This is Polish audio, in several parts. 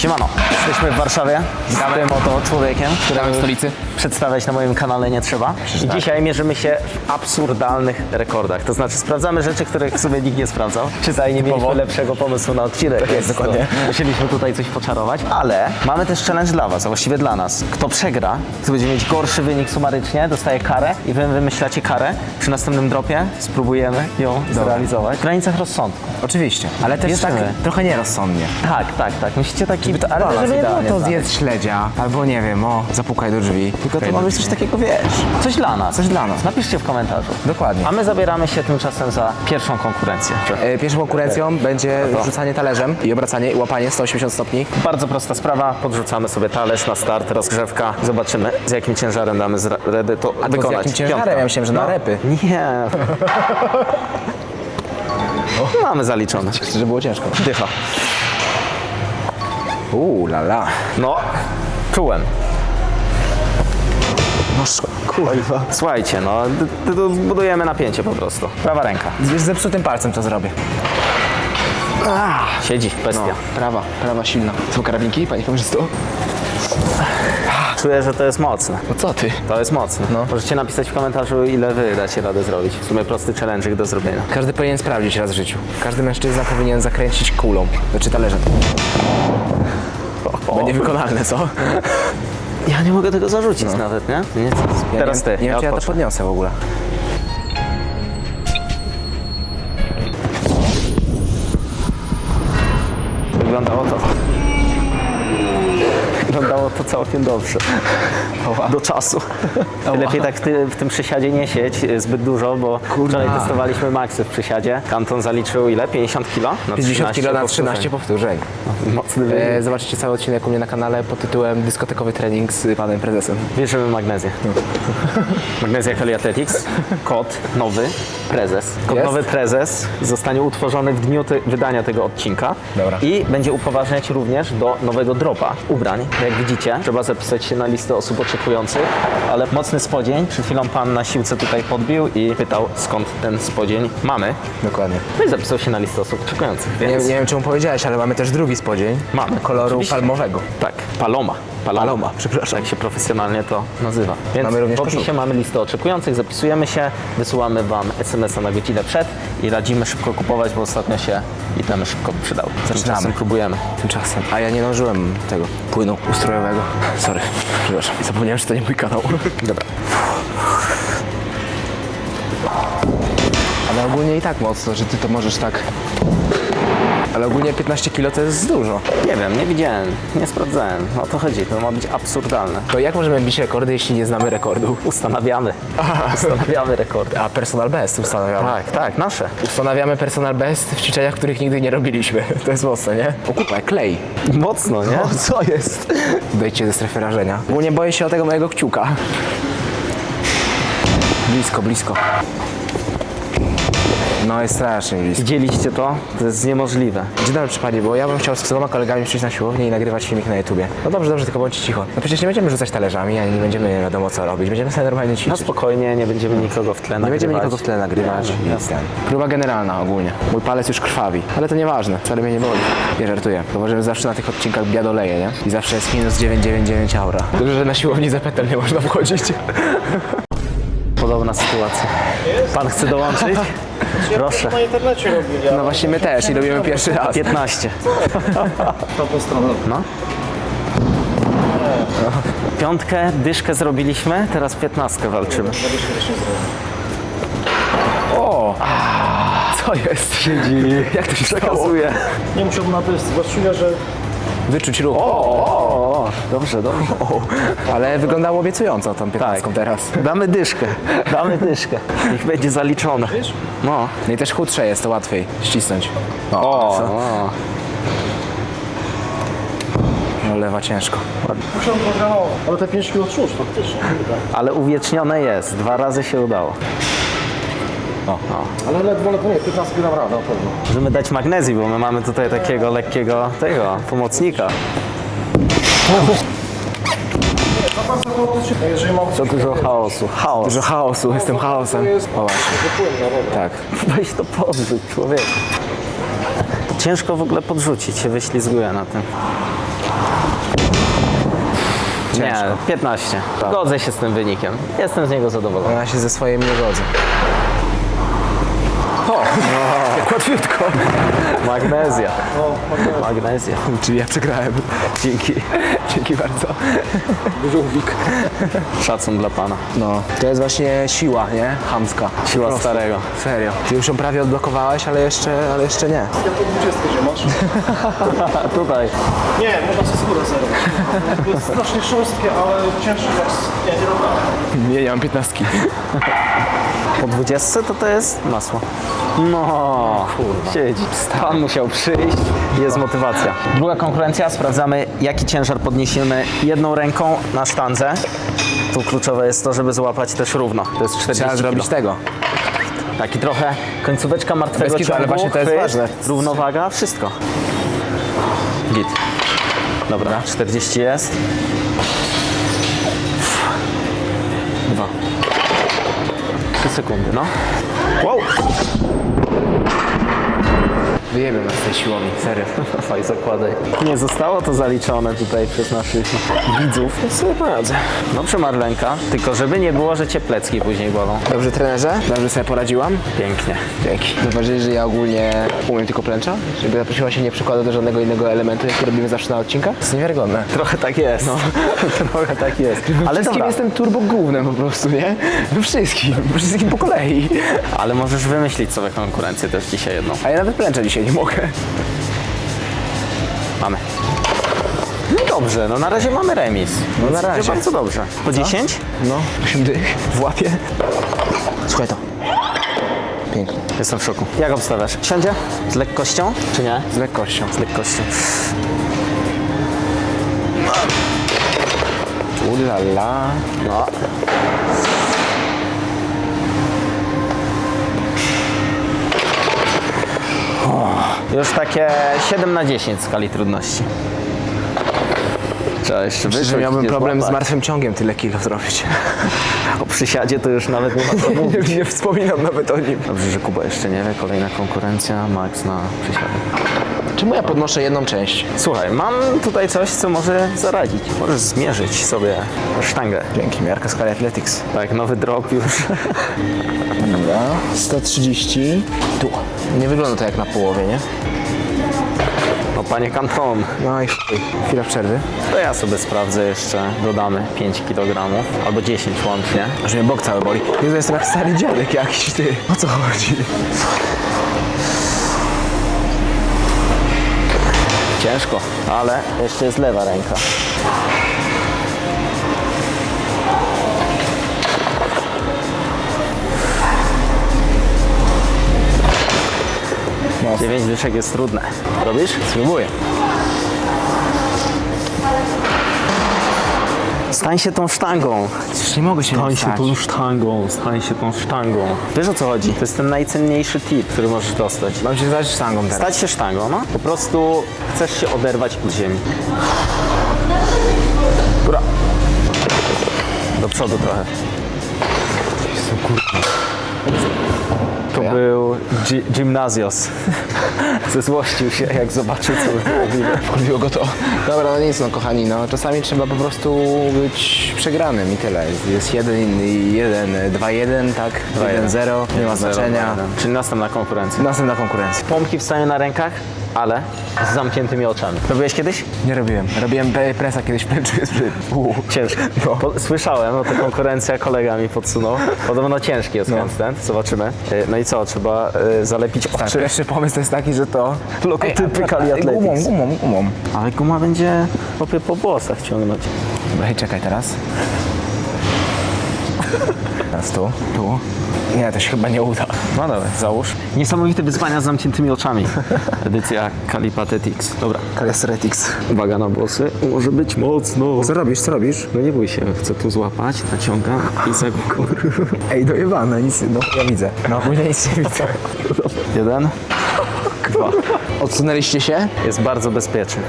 島野。Jesteśmy w Warszawie z tym oto człowiekiem, w stolicy. przedstawiać na moim kanale nie trzeba. I tak. dzisiaj mierzymy się w absurdalnych rekordach. To znaczy sprawdzamy rzeczy, których sobie nikt nie sprawdzał. Czytaj, nie mieliśmy lepszego pomysłu na odcinek. Tak jest, dokładnie. Musieliśmy tutaj coś poczarować, ale mamy też challenge dla was, a właściwie dla nas. Kto przegra, kto będzie mieć gorszy wynik sumarycznie, dostaje karę i wy wymyślacie karę. Przy następnym dropie spróbujemy ją zrealizować w granicach rozsądku. Oczywiście, ale też tak trochę nierozsądnie. Tak, tak, tak. Musicie taki To, ale idealnie to zjedz śledzia, albo nie wiem, o, zapukaj do drzwi. Tylko to ma być coś takiego, wiesz. Coś dla nas. Coś dla nas. Napiszcie w komentarzu. Dokładnie. A my zabieramy się tymczasem za pierwszą konkurencję. E, Pierwszą konkurencją będzie rzucanie talerzem i obracanie i łapanie 180 stopni. Bardzo prosta sprawa. Podrzucamy sobie talerz na start, rozgrzewka. Zobaczymy, z jakim ciężarem damy z radę to A to wykonać. z jakim ciężarem? Piątka. Ja myślałem, że na repy. Nie. Mamy zaliczone. Że było ciężko. Dycha. Uuu, la la. No, czułem. No kurwa. Słuchajcie, no, d- d- budujemy napięcie po prostu. Prawa ręka. Z zepsutym palcem to zrobię. Siedzi, bestia. No, prawa, prawa silna. Są karabinki, panie kamerzysto? Czuję, że to jest mocne. No co ty? To jest mocne. No. Możecie napisać w komentarzu, ile wy dacie radę zrobić. W sumie prosty challenge do zrobienia. Każdy powinien sprawdzić raz w życiu. Każdy mężczyzna powinien zakręcić kulą. Znaczy talerzem. Będzie wykonalne, co? Ja nie mogę tego zarzucić nawet, nie? nie Ja teraz nie, ty. Nie wiem, czy ja to podniosę w ogóle. Wyglądało to całkiem dobrze. Do czasu. Lepiej tak ty, w tym przysiadzie nie siedź y, zbyt dużo, bo wczoraj testowaliśmy maksy w przysiadzie. Kanton zaliczył ile? 50 kilo? Na 50 kg na powtórzeń. 13 powtórzeń. Mocny wynik. E, zobaczycie cały odcinek u mnie na kanale pod tytułem Dyskotekowy trening z panem prezesem. Bierzemy magnezję. Magnezja Kali Athletics. Kod nowy prezes. Kod Jest? nowy prezes zostanie utworzony w dniu wydania tego odcinka. Dobra. I będzie upoważniać również do nowego dropa ubrań. Jak widzicie, trzeba zapisać się na listę osób oczekujących, ale mocny spodzień. Przed chwilą pan na siłce tutaj podbił i pytał skąd ten spodzień mamy. Dokładnie. No i zapisał się na listę osób oczekujących, Nie, więc nie wiem, czemu powiedziałeś, ale mamy też drugi spodzień. Mamy. Koloru Oczywiście. palmowego. tak, paloma. Paloma, Paloma, przepraszam. Tak się profesjonalnie to nazywa. Więc Mamy również w opisie koszulkę. mamy listę oczekujących, zapisujemy się, wysyłamy Wam SMS-a na godzinę przed i radzimy szybko kupować, bo ostatnio się itemy szybko przydały. Tymczasem próbujemy. Tymczasem. A ja nie nażyłem tego płynu ustrojowego. Sorry, przepraszam. Zapomniałem, że to nie mój kanał. Dobra. Ale ogólnie i tak mocno, że ty to możesz tak... Ale ogólnie 15 kg to jest dużo. Nie wiem, nie widziałem, nie sprawdzałem. O to chodzi, to ma być absurdalne. To jak możemy bić rekordy, jeśli nie znamy rekordu? Ustanawiamy. Ustanawiamy rekordy. A personal best ustanawiamy. Tak, tak, nasze. Ustanawiamy personal best w ćwiczeniach, których nigdy nie robiliśmy. To jest mocne, nie? O kurwa, jak klej. Mocno, nie? O, co jest? Wejdźcie ze strefy rażenia. Ogólnie boję się o tego mojego kciuka. Blisko, blisko. No jest strasznie blisko. Widzieliście to? To jest niemożliwe. Dzień dobry, panie, bo ja bym chciał z tyloma kolegami przyjść na siłownię i nagrywać filmik na YouTubie. No dobrze, dobrze, tylko bądźcie cicho. No przecież nie będziemy rzucać talerzami, ani nie będziemy nie wiadomo co robić. Będziemy sobie normalnie Na ćwiczyć. spokojnie, nie będziemy nikogo w tle Nie nagrywać. będziemy nikogo w tle nagrywać Nie, i ten. Próba generalna ogólnie. Mój palec już krwawi, ale to nieważne, wcale mnie nie boli. Nie żartuję, bo że zawsze na tych odcinkach biadoleje, nie? I zawsze jest minus 999 aura. Dobrze, że na siłowni za petel nie można wchodzić. Podobna sytuacja. Pan chce dołączyć? Proszę. Na internecie robili, No właśnie my też i robimy pierwszy raz. 15. a tą stronę. No. Piątkę, dyszkę zrobiliśmy, teraz piętnastkę walczymy. O! Co jest? Siedzi. Jak to się przekazuje? Nie musiałbym na to jest, bo czuję, że Wyczuć ruch. O, dobrze, dobrze. Ale wyglądało obiecująco tą 15 Tak. teraz. Damy dyszkę, damy dyszkę. Niech będzie zaliczone. No. No i też chudsze jest, to łatwiej ścisnąć. O, co? o. No, lewa ciężko. Ale te 5 kg czuć faktycznie. Ale uwiecznione jest, dwa razy się udało. Ale ledwo, ledwo nie, 15 kg rada na pewno. Możemy dać magnezji, bo my mamy tutaj takiego lekkiego tego pomocnika. To dużo chaosu. Chaos. Dużo chaosu, jestem chaosem. O właśnie, tak. Weź to podrzuć, człowiek. Ciężko w ogóle podrzucić, się wyślizguje na tym. Nie, Ciężko. 15. Godzę się z tym wynikiem. Jestem z niego zadowolony. Ja się ze swoimi nie godzę. O, jak łatwiutko. Magnezja. Magnezja. Czyli ja przegrałem. Dzięki. Dzięki bardzo. Żółwik. Szacun dla pana. No, to jest właśnie siła, nie? Hamska. Siła starego. Serio. Ty już ją prawie odblokowałeś, ale jeszcze, ale jeszcze nie. Ja po 20 że masz? Tutaj. Nie, można sobie skórę zerwać. To jest strasznie szorstkie, ale cięższe jak... Nie, nie dobra. Nie, nie mam piętnastki. Po 20 to to jest masło. No, siedzi. Pan musiał przyjść, jest motywacja. Druga konkurencja, sprawdzamy jaki ciężar podniesiemy jedną ręką na sztandze. Tu kluczowe jest to, żeby złapać też równo. To jest 40 Trzeba zrobić kilo. tego. Taki trochę końcóweczka martwego Bez kitu, ale ciągu, właśnie to jest chwyt, ważne. Równowaga, wszystko. Git. Dobra, 40 jest. Trzy sekundy, no. Wyjemy nas z tej siłowni, serio. Faj, zakładaj. Nie zostało to zaliczone tutaj przez naszych widzów. Ja sobie poradzę. Dobrze, Marlenka, tylko żeby nie było, że cię plecki później bolą. Dobrze, trenerze? Dobrze sobie poradziłam? Pięknie. Dzięki. Zauważyli, że ja ogólnie umiem tylko plęcza? Żeby zaprosiła się nie przykłada do żadnego innego elementu, jaki robimy zawsze na odcinkach? To jest niewiarygodne. Trochę tak jest. No. Trochę tak jest. Ale Ale wszystkim dobra. jestem turbo głównym po prostu, nie? We wszystkim, we wszystkim po kolei. Ale możesz wymyślić sobie konkurencję też dzisiaj jedną. A ja nawet plęcza dzisiaj nie mogę. Mamy. No dobrze, no na razie mamy remis. No na razie. Bardzo dobrze. Po 10? No, 8 dych w łapie. Słuchaj to. Pięknie. Jestem w szoku. Jak obstawiasz? Siądzie? Z lekkością, czy nie? Z lekkością. Z lekkością. Ulala. No. Już takie 7 na 10 w skali trudności. Trzeba jeszcze Myślę, że miałbym problem z złapać. martwym ciągiem tyle kilo zrobić. O przysiadzie to już nawet nie ma co mówić. nie, nie wspominam nawet o nim. Dobrze, że Kuba jeszcze nie wie. Kolejna konkurencja, Max na przysiadzie. Czemu ja podnoszę jedną część? Słuchaj, mam tutaj coś, co może zaradzić. Możesz zmierzyć sobie sztangę. Dzięki, miarka skali Athletics. Tak, nowy drop już. Dobra. 130. Tu. Nie wygląda to jak na połowie, nie? No panie Kanton, No i chuj. Chwila przerwy. to ja sobie sprawdzę jeszcze. Dodamy 5 kg albo 10 łącznie. Aż mnie bok cały boli. Jezu, jestem jak stary dziadek jakiś, ty. O co chodzi? Ciężko, ale jeszcze jest lewa ręka. No. 9 dyszek jest trudne. Robisz? Spróbuję. Stań się tą sztangą. Przecież nie mogę się Stań się tą sztangą, stań się tą sztangą. Wiesz o co chodzi? To jest ten najcenniejszy tip, który możesz dostać. Mam się zdać sztangą teraz. Stać się sztangą, no. Po prostu chcesz się oderwać od ziemi. Góra. Do przodu trochę. To ja? był gi- gimnazjos. Zezłościł się, jak zobaczył, co by było widać. Wkurwiło go to. Dobra, no nic, no kochani, no czasami trzeba po prostu być przegranym i tyle. Jest- Jest jeden, i jeden, dwa, jeden, tak? Jeden, zero, nie ma znaczenia. Czyli następna konkurencja. Następna konkurencja. Pompki w stanie na rękach, ale z zamkniętymi oczami. Robiłeś kiedyś? Nie robiłem. Robiłem be- presa kiedyś w. Uuu. Ciężko. Po, słyszałem, no to konkurencja kolega mi podsunął. Podobno ciężki jest handstand, zobaczymy. Y, No i co, trzeba y, zalepić Tak, oczy. pierwszy pomysł to jest taki, że to... Logotypy Kali Gumą, Athletics. gumą, gumą. Ale guma będzie popie po włosach ciągnąć. Dobra, hej, czekaj teraz. Teraz tu, tu. Nie, to się chyba nie uda. No dobra, załóż. Niesamowite wyzwania z zamkniętymi oczami. Edycja Kali Patetics. Dobra, Kalistretics. uwaga na włosy. Może być mocno. Co robisz, co robisz? No nie bój się, chcę tu złapać, naciągam i zagłukam. Ej, dojebane, nic, no ja widzę. No później nic nie widzę. Jeden. Dwa. Odsunęliście się? Jest bardzo bezpieczny.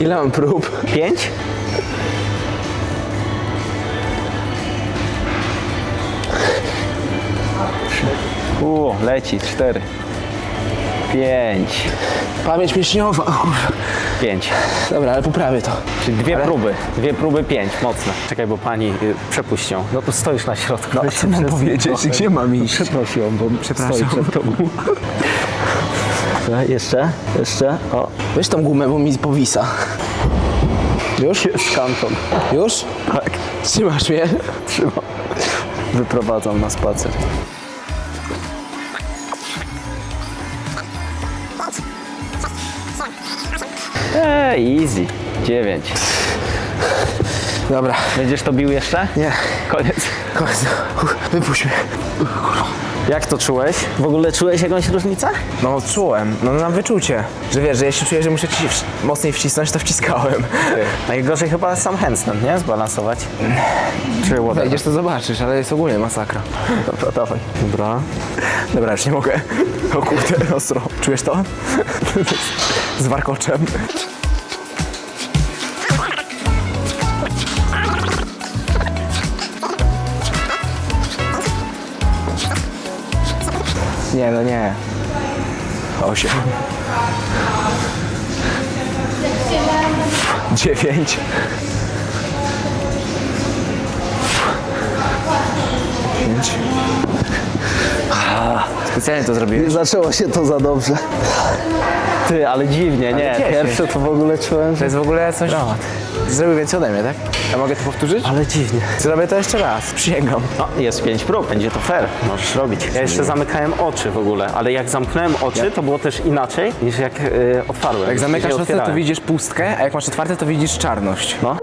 Ile mam prób? Pięć? U, leci, cztery. Pięć. Pamięć mięśniowa. Pięć. Dobra, ale poprawię to. Czyli dwie Ale- próby. Dwie próby, pięć. Mocne. Czekaj, bo pani y, przepuść ją. No to stoisz na środku. No, co mam powiedzieć? trochę. Gdzie mam iść? Przeproś ją, bo Przepraszam. stoi przed tobą. Dobra, Jeszcze, jeszcze. O, Weź tą gumę, bo mi powisa. Już? jest kanton. Już? Tak, Trzymasz mnie? trzymam. Wyprowadzam na spacer. Ej, easy. Dziewięć. Dobra. Będziesz to bił jeszcze? Nie. Koniec. Koniec. Wypuść mnie. Jak to czułeś? W ogóle czułeś jakąś różnicę? No czułem, no mam wyczucie, że wiesz, że jeśli czuję, że muszę ci mocniej wcisnąć, to wciskałem. Najgorzej chyba sam handstand, nie? Zbalansować. Czy. Wejdziesz to zobaczysz, ale jest ogólnie masakra. Dobra, dawaj. Dobra. Dobra, już nie mogę. O kurde, ostro. Czujesz to? Z warkoczem. Nie, no nie. Osiem. Dziewięć. Pięć. Specjalnie to zrobiłem. Zaczęło się to za dobrze. Ty, ale dziwnie, nie. dziesięć. Pierwsze to w ogóle czułem, To że... jest w ogóle coś... Zrobił więcej ode mnie, tak? Ja mogę to powtórzyć? Ale dziwnie. Zrobię to jeszcze raz. Przysięgam. No, jest pięć prób, będzie to fair. Możesz robić. Ja jeszcze zamykałem oczy w ogóle, ale jak zamknąłem oczy, to było też inaczej niż jak y, otwarłem. Jak zamykasz Nie oczy, to widzisz pustkę, a jak masz otwarte, to widzisz czarność. No.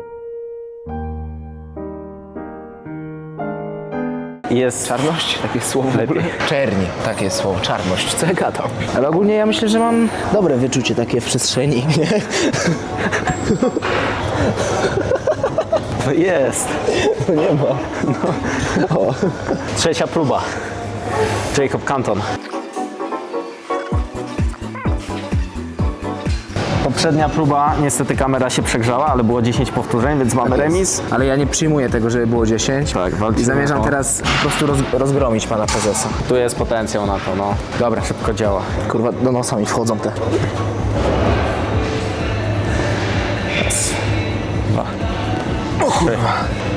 Jest Czarność? Takie słowo? Lepiej. Czerni. Takie jest słowo. Czarność. Co ja gadam? Ale ogólnie ja myślę, że mam dobre wyczucie takie w przestrzeni. No Jest. nie ma. Trzecia próba. Jacob Canton. Poprzednia próba, niestety kamera się przegrzała, ale było 10 powtórzeń, więc mamy remis. Ale ja nie przyjmuję tego, żeby było 10. Tak, walczymy I zamierzam o- teraz po prostu roz, rozgromić pana prezesa. Tu jest potencjał na to, no. Dobra. Szybko działa. Kurwa, do nosa mi wchodzą te.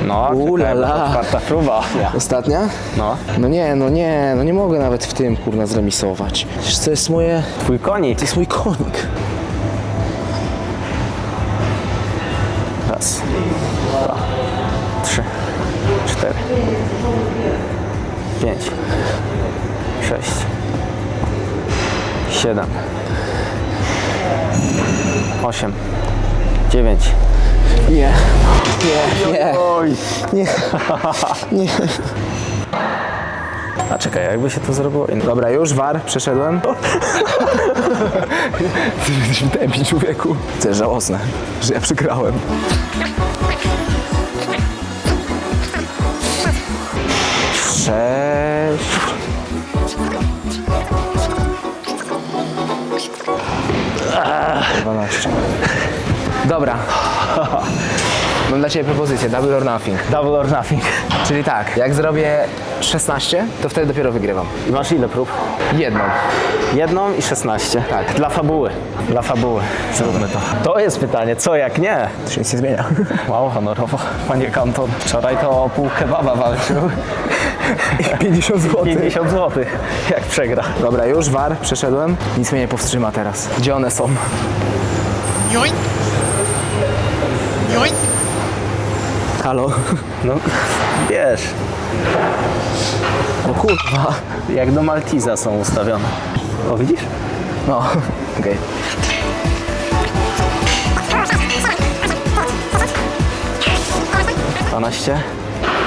No, Ulala. czekaj, bo to czwarta próba. Ostatnia? No, No nie, no nie, no nie mogę nawet w tym kurna zremisować. Przecież to jest moje, twój konik. to jest mój konik. Raz, dwa, trzy, cztery, pięć, sześć, siedem, osiem, dziewięć. Nie, nie, nie, nie, nie. A czekaj, jakby się to zrobiło inaczej. Dobra, już war, przeszedłem. Ty jesteś debil, człowieku. To jest żałosne, że ja przegrałem. Sześć. Dobra. Mam dla Ciebie propozycję, double or nothing. Double or nothing. Czyli tak, jak zrobię 16, to wtedy dopiero wygrywam. I masz ile prób? Jedną. Jedną i 16. Tak. Dla fabuły. Dla fabuły. Zróbmy to. To jest pytanie, co jak nie? To się nic nie zmienia. Mało honorowo. Panie Kanton, wczoraj to o pół kebaba walczył. 50 zł. 50 zł. Jak przegra. Dobra, już war, przeszedłem. Nic mnie nie powstrzyma teraz. Gdzie one są? Joink. Joink. Halo? No, wiesz, No kurwa. jak do Maltiza są ustawione. O, widzisz? No, okej. Okay. 12.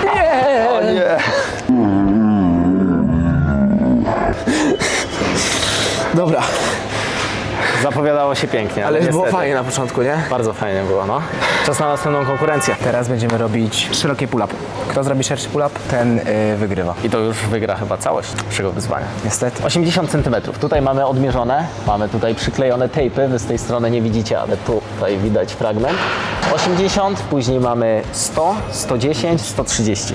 Nie! O nie! Dobra, Zapowiadało się pięknie, ale, ale było niestety. fajnie na początku, nie? Bardzo fajnie było, no. Czas na następną konkurencję. Teraz będziemy robić szerokie pull-up. Kto zrobi szerszy pull-up, ten y, wygrywa. I to już wygra chyba całość naszego wyzwania. Niestety. 80 cm. Tutaj mamy odmierzone, mamy tutaj przyklejone tejpy, wy z tej strony nie widzicie, ale tutaj widać fragment. 80, później mamy 100, 110, 130.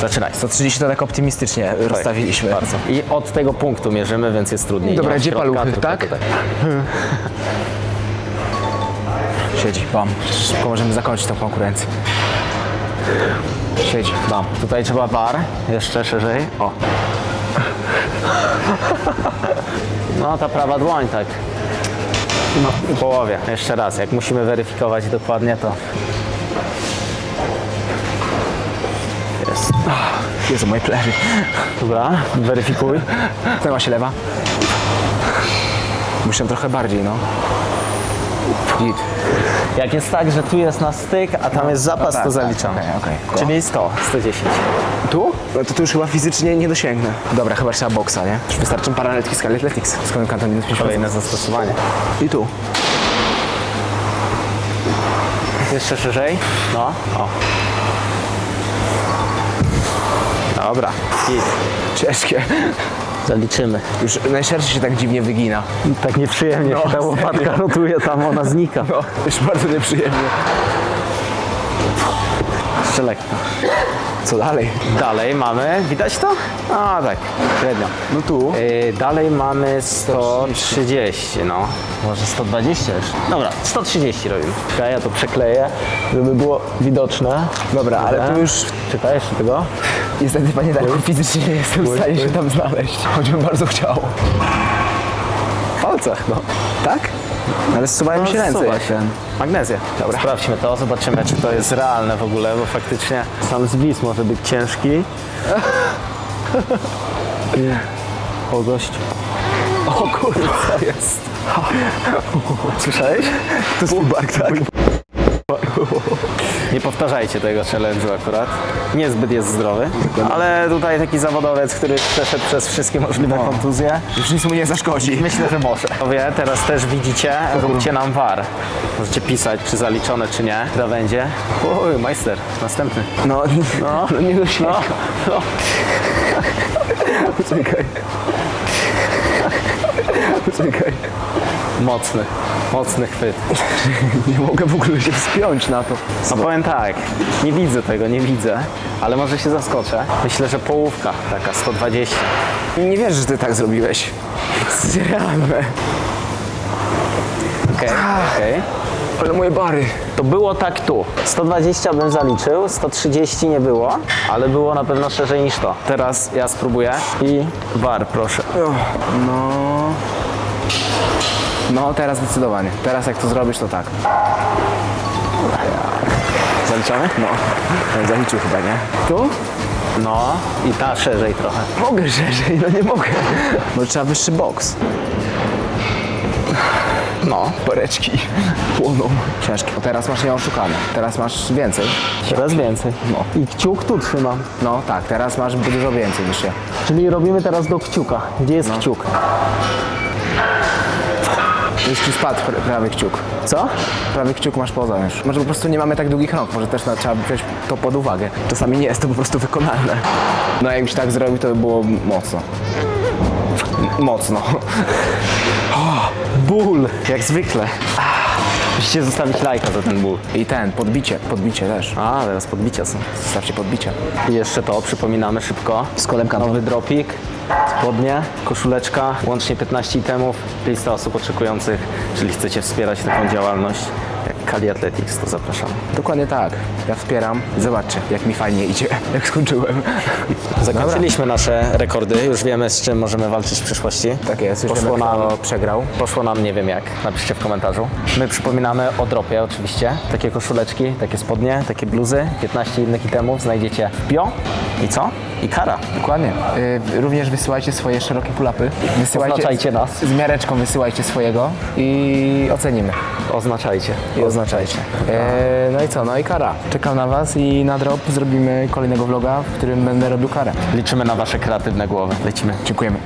Zaczynaj. 130 to tak optymistycznie rozstawiliśmy. Bardzo. I od tego punktu mierzymy, więc jest trudniej. Dobra, Nie gdzie środka, paluchy, tylko tak? tutaj. Siedzi, bam. Szybko możemy zakończyć tą konkurencję. Siedzi, bam. Tutaj trzeba war, jeszcze szerzej. O. No ta prawa dłoń tak. W połowie. Jeszcze raz, jak musimy weryfikować dokładnie to. Jest. Jezu, moje plery. Dobra, weryfikuj. Pnęła się lewa. Muszę trochę bardziej, no. Git. Jak jest tak, że tu jest na styk, a tam jest zapas, tak, to tak, zaliczamy. okej, okej. Czyli 100, 110. Tu? No to tu już chyba fizycznie nie dosięgnę. Dobra, chyba trzeba boksa, nie? Już wystarczą paraletki z Athletics. Skąd kanton minus 5%. Kolejne zastosowanie. I tu. Jeszcze szerzej. No. O. Dobra. Git. Ciężkie. Zaliczymy. Już najszerszy się tak dziwnie wygina. Tak nieprzyjemnie No, się ta łopatka rotuje, tam ona znika. No, już bardzo nieprzyjemnie. Jeszcze lekko. Co dalej? Dalej mamy, widać to? A tak, średnio. No tu. Yy, dalej mamy 130, no. Może 120 już. Dobra, 130 robimy. Czekaj, ja to przekleję, żeby było widoczne. Dobra, ale tu już Czekaj, jeszcze tego. niestety panie Darku fizycznie nie jestem w stanie się tam znaleźć. Choćbym bardzo chciał. W palcach, no. Tak? Ale zsuwają mi się ręce. zsuwa się. Magnezja. Dobra. Sprawdźmy to, zobaczymy, czy to jest realne w ogóle, bo faktycznie sam zwis może być ciężki. O gościu. O co jest? Słyszałeś? To jest bark, tak? Nie powtarzajcie tego challenge'u akurat. Niezbyt jest zdrowy, ale tutaj taki zawodowiec, który przeszedł przez wszystkie możliwe kontuzje, Już nic mu nie zaszkodzi. myślę, że może. Wie, teraz też widzicie, róbcie nam war. Możecie pisać, czy zaliczone, czy nie. Krawędzie. Oj, majster, następny. No, no, no nie dosięga. No, no. Poczekaj. Poczekaj. Mocny, mocny chwyt. Nie mogę w ogóle się wspiąć na to. No powiem tak, nie widzę tego, nie widzę, ale może się zaskoczę. Myślę, że połówka, taka 120. Nie wierzę, że ty tak zrobiłeś. Realne. Okej, okej. Ale moje bary. To było tak tu. 120 bym zaliczył, 130 nie było, ale było na pewno szerzej niż to. Teraz ja spróbuję i war, proszę. No. No, teraz zdecydowanie. Teraz jak to zrobisz, to tak. Zaliczony? No. Zaliczył chyba, nie? Tu? No i ta szerzej trochę. Mogę szerzej, no nie mogę. Może trzeba wyższy boks. No, Poreczki płoną. Ciężkie. No teraz masz nieoszukane. Teraz masz więcej. teraz więcej. No. I kciuk tu trzymam. No tak, teraz masz dużo więcej niż ja. Czyli robimy teraz do kciuka. Gdzie jest kciuk? Już ci spadł pr- prawy kciuk. Co? Prawy kciuk masz poza już. Może po prostu nie mamy tak długich rąk, może też na, trzeba wziąć to pod uwagę. Czasami nie jest to po prostu wykonalne. No jakbyś tak zrobił, to by było mocno. Mocno. Ból, jak zwykle. Musicie zostawić lajka za ten ból. I ten, podbicie, podbicie też. A, teraz podbicia są. Zostawcie podbicie. I jeszcze to, przypominamy szybko. Z Nowy dropik, spodnie, koszuleczka, łącznie 15 itemów, lista osób oczekujących, jeżeli chcecie wspierać taką działalność Kali Athletics, to zapraszamy. Dokładnie tak. Ja wspieram. Zobaczcie, jak mi fajnie idzie, jak skończyłem. Zakończyliśmy nasze rekordy, już wiemy z czym możemy walczyć w przyszłości. Tak jest, już Poszło wiemy, nam, przegrał. poszło nam nie wiem jak, napiszcie w komentarzu. My przypominamy o dropie oczywiście, takie koszuleczki, takie spodnie, takie bluzy, 15 innych itemów znajdziecie w bio i co? I kara. Dokładnie. Y, również wysyłajcie swoje szerokie pulapy. Wysyłajcie, Oznaczajcie nas. Z miareczką wysyłajcie swojego i ocenimy. Oznaczajcie. I oznaczajcie. E, no i co? No i kara. Czekam na Was i na drop zrobimy kolejnego vloga, w którym będę robił karę. Liczymy na wasze kreatywne głowy. Lecimy. Dziękujemy.